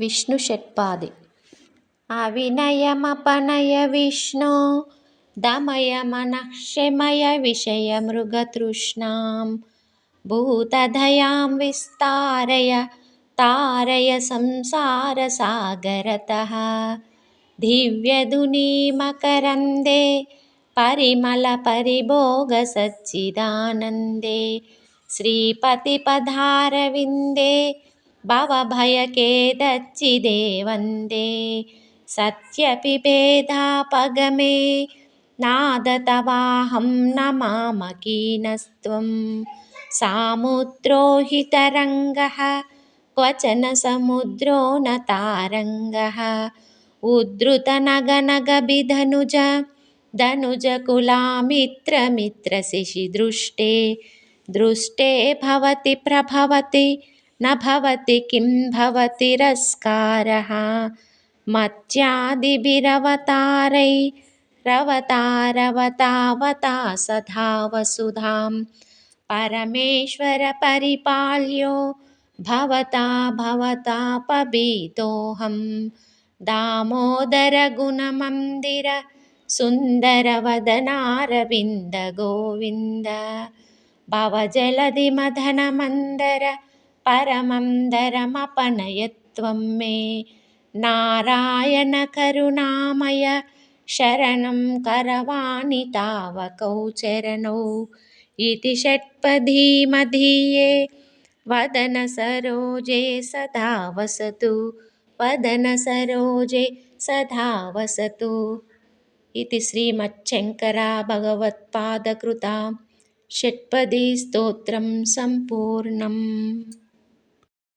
విష్ణు షట్పాది అవినయమపనయ విష్ణో దమయ మనః శమయ విషయ మృగతృష్ణాం భూతదయాం విస్తారయ తారయ సంసారసాగరతः दिव्यधुनीमकरन्दे परिमलपरिभोगसच्चिदानन्दे श्रीपतिपदारविन्दे भवभयकेदच्चिदे वन्दे सत्यपिभेदापगमे नादतवाहं नमामकीनस्त्वं सामुद्रो हि तरङ्गः क्वचन समुद्रो न तारङ्गः उद्धृतनगनगबिधनुज धनुजकुलामित्रमित्रशिशिदृष्टे दृष्टे भवति प्रभवति न भवति किं भवतिरस्कारः मत्यादिभिरवतारैरवतारवतावता सधा वसुधां परमेश्वरपरिपाल्यो भवता भवतापभीतोऽहं दामोदरगुणमन्दिर सुन्दरवदनारविन्दगोविन्द भवजलधिमदनमन्दर परमन्दरमपनयत्वं मे नारायणकरुणामय शरणं करवाणि तावकौ चरणौ इति षट्पदीमधीये वदनसरोजे सदा वसतु वदनसरोजे सदा वसतु इति श्रीमच्छङ्करा भगवत्पादकृता षट्पदी स्तोत्रं सम्पूर्णम्